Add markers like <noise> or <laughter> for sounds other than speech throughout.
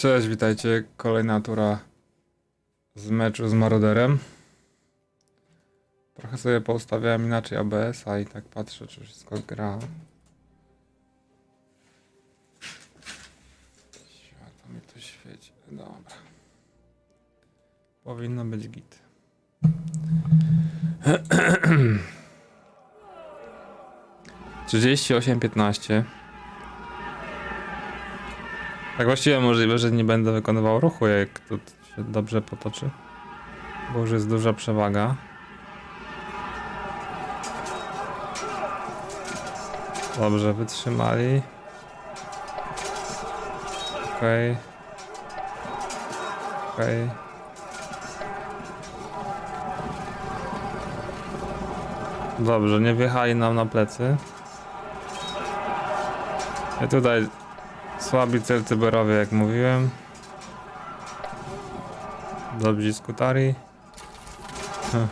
Cześć, witajcie. Kolejna tura z meczu z Maroderem. Trochę sobie poustawiałem inaczej ABS-a i tak patrzę, czy wszystko gra. Światło mi tu świeci. Dobra. Powinno być git. <clears throat> Trzydzieści osiem piętnaście. Tak właściwie możliwe, że nie będę wykonywał ruchu, jak to się dobrze potoczy. Bo już jest duża przewaga. Dobrze, wytrzymali. Okej. Okej. Dobrze, nie wjechali nam na plecy. I tutaj Słabi cel cyberowy, jak mówiłem. Dobrzy skutari. Hm.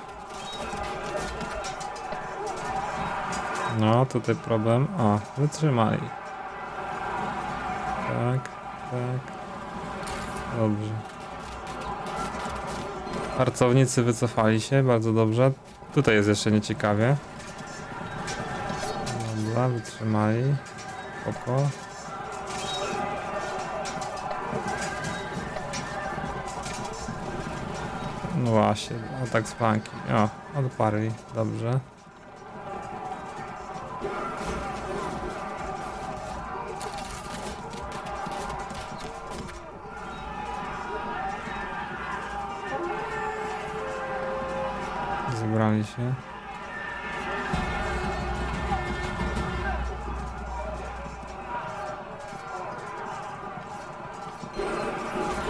No, tutaj problem. O, wytrzymali. Tak, tak. Dobrze. Harcownicy wycofali się, bardzo dobrze. Tutaj jest jeszcze nieciekawie. Dobra, wytrzymali. Spoko. No właśnie, atak z flanki. O, odparli, dobrze. Zebrali się.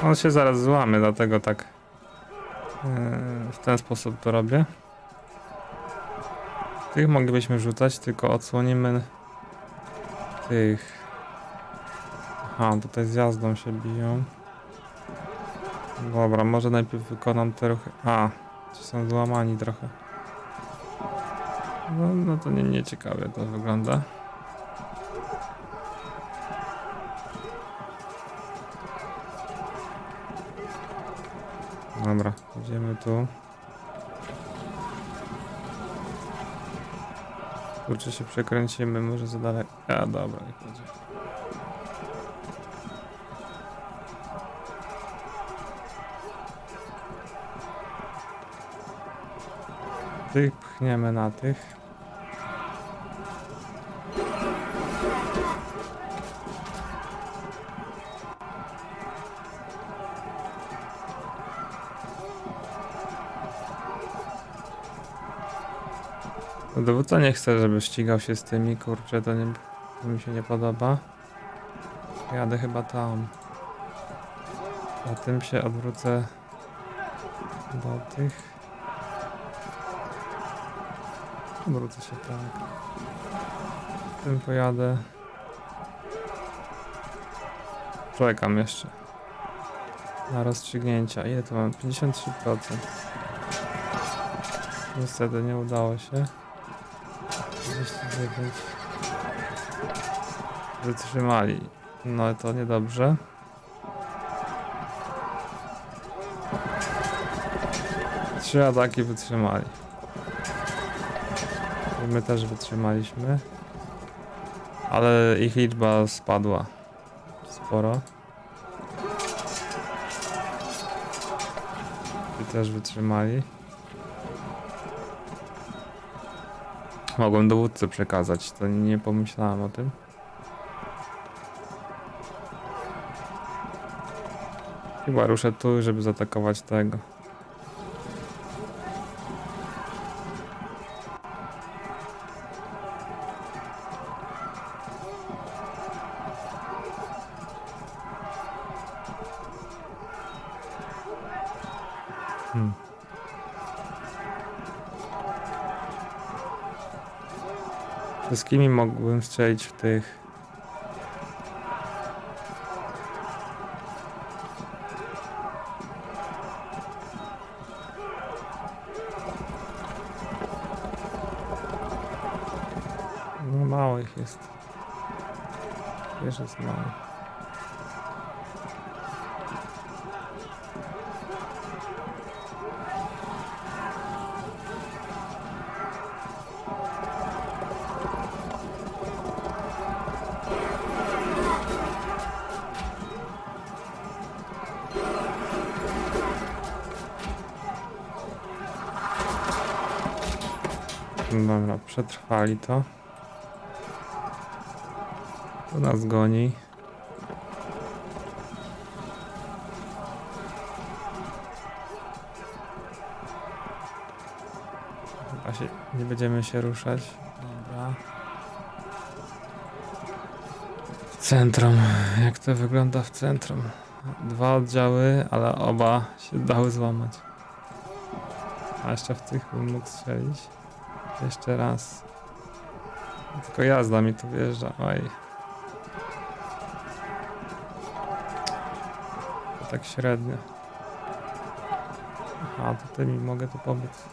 On się zaraz złamie, dlatego tak W ten sposób to robię. Tych moglibyśmy rzucać, tylko odsłonimy tych. Aha, tutaj z jazdą się biją. Dobra, może najpierw wykonam te ruchy. A, ci są złamani trochę. No, no to nie, nie ciekawie to wygląda. Dobra, idziemy tu. Kurczę się przekręcimy, może za daleko. A dobra, nie będzie. Tych pchniemy na tych. No Dowódca nie chce, żeby ścigał się z tymi, kurczę, to, nie, to mi się nie podoba. Jadę chyba tam. A tym się odwrócę do tych. Odwrócę się tak. Tym pojadę. Czekam jeszcze. Na rozstrzygnięcia. Ile to mam? 53%. Niestety nie udało się. 29. Wytrzymali. No to niedobrze. Trzy ataki wytrzymali. I my też wytrzymaliśmy. Ale ich liczba spadła. Sporo. I też wytrzymali. Mogłem dowódcy przekazać, to nie pomyślałem o tym. Chyba ruszę tu, żeby zaatakować tego. Hmm. Wszystkimi mógłbym strzelić w tych. No mało ich jest. Wiesz, jest mało. No Dobra, przetrwali to. To nas goni. Chyba się, nie będziemy się ruszać. Dobra. W centrum. Jak to wygląda w centrum? Dwa oddziały, ale oba się dały złamać. A jeszcze w tych bym mógł strzelić. Jeszcze raz. Tylko jazda mi tu wjeżdża. Oj. To tak średnio. Aha, tutaj mi mogę tu pobiec.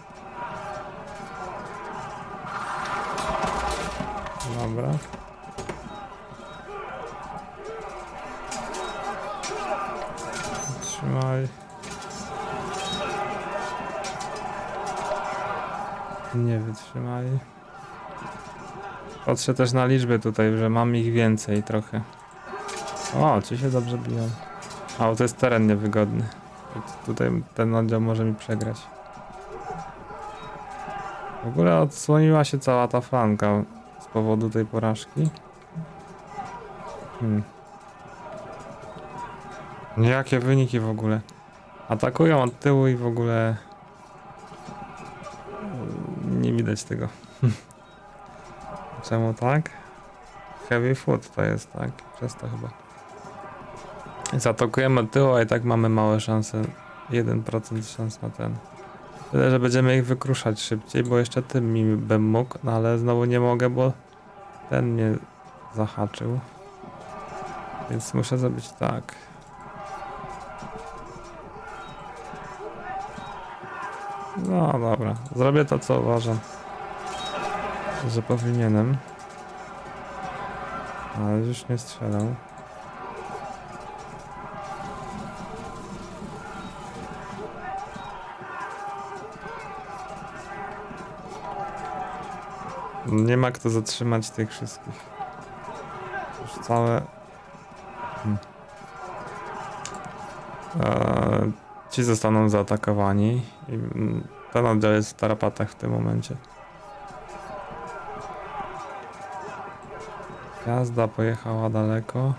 Dobra. Trzymaj. Nie wytrzymali. Patrzę też na liczby tutaj, że mam ich więcej trochę. O, ci się dobrze biją. A, to jest teren niewygodny. Tu- Tutaj ten oddział może mi przegrać. W ogóle odsłoniła się cała ta flanka z powodu tej porażki. Hmm. Jakie wyniki w ogóle? Atakują od tyłu i w ogóle nie widać tego. Czemu tak? Heavy foot to jest, tak? Przez to chyba. Zaatakujemy od tyłu, a i tak mamy małe szanse. 1% szans na ten. Tyle, że będziemy ich wykruszać szybciej, bo jeszcze tym mi bym mógł, no ale znowu nie mogę, bo ten mnie zahaczył. Więc muszę zrobić tak. No dobra, zrobię to co uważam, że powinienem. Ale już nie strzelał. Nie ma kto zatrzymać tych wszystkich. Już całe. Eee, ci zostaną zaatakowani. I mm, oddział jest w tarapatach w tym momencie. Jazda pojechała daleko.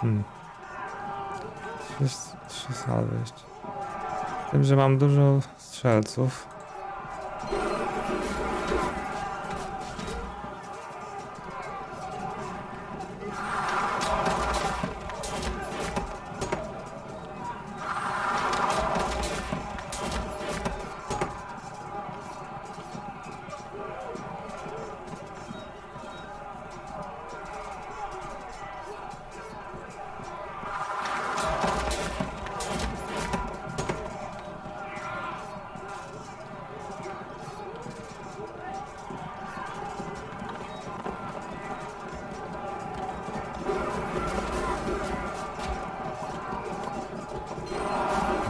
Hmm. Trzy, trzy salwy jeszcze. Z tym, że mam dużo strzelców.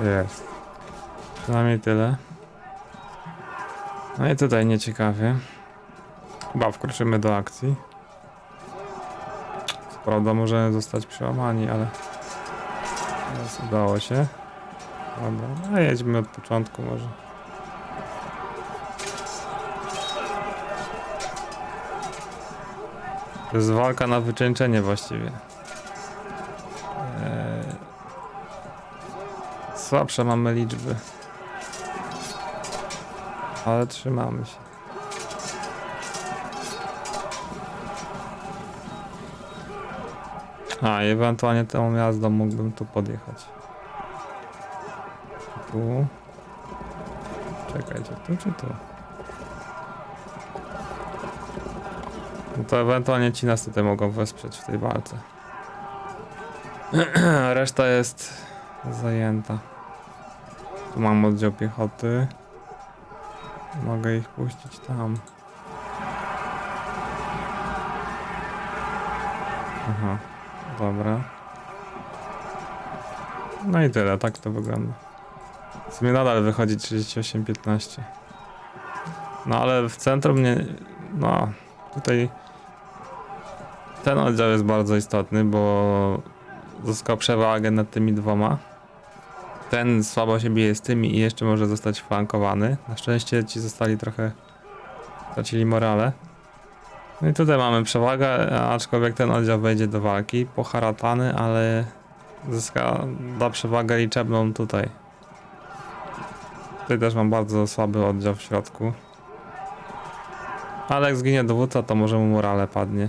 Jest. Przynajmniej tyle. No i tutaj nieciekawie. Chyba wkroczymy do akcji. Co prawda możemy zostać przełamani, ale teraz udało się. Dobra, no jedźmy od początku może. To jest walka na wycieńczenie właściwie. Słabsze mamy liczby. Ale trzymamy się. A, ewentualnie tą jazdą mógłbym tu podjechać. Tu. Czekajcie, tu czy tu? No to ewentualnie ci nas tutaj mogą wesprzeć w tej walce. <clears throat> Reszta jest zajęta. Tu mam oddział piechoty. Mogę ich puścić tam. Aha, dobra. No i tyle, tak to wygląda. W sumie nadal wychodzi 38-15. No ale w centrum nie... No, tutaj... Ten oddział jest bardzo istotny, bo zyskał przewagę nad tymi dwoma. Ten słabo się bije z tymi i jeszcze może zostać flankowany. Na szczęście ci zostali trochę, stracili morale. No i tutaj mamy przewagę, aczkolwiek ten oddział wejdzie do walki, poharatany, ale zyska, da przewagę liczebną tutaj. Tutaj też mam bardzo słaby oddział w środku. Ale jak zginie dowódca, to może mu morale padnie.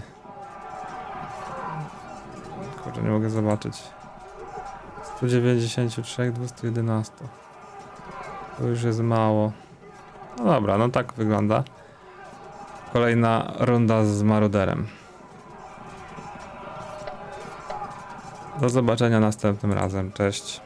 Kurczę, nie mogę zobaczyć. 193, 211. To już jest mało. No dobra, no tak wygląda. Kolejna runda z maruderem. Do zobaczenia następnym razem. Cześć.